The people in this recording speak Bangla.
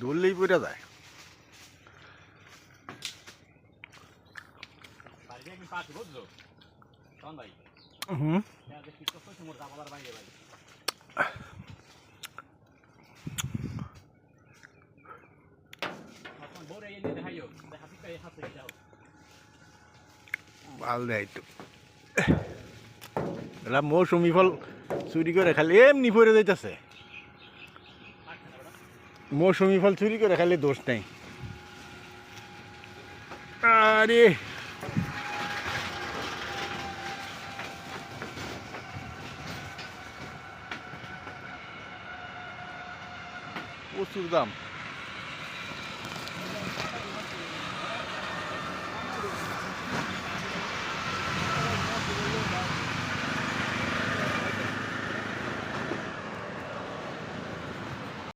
ধরলেই পড়ে যায়। হুম। ভালো দেয় তো। এরা মৌসুমি ফল চুরি করে খালি এমনি পড়ে যাইতেছে। মৌসুমি ফল চুরি করে খালি দোষ নেই। আরে। প্রচুর দাম।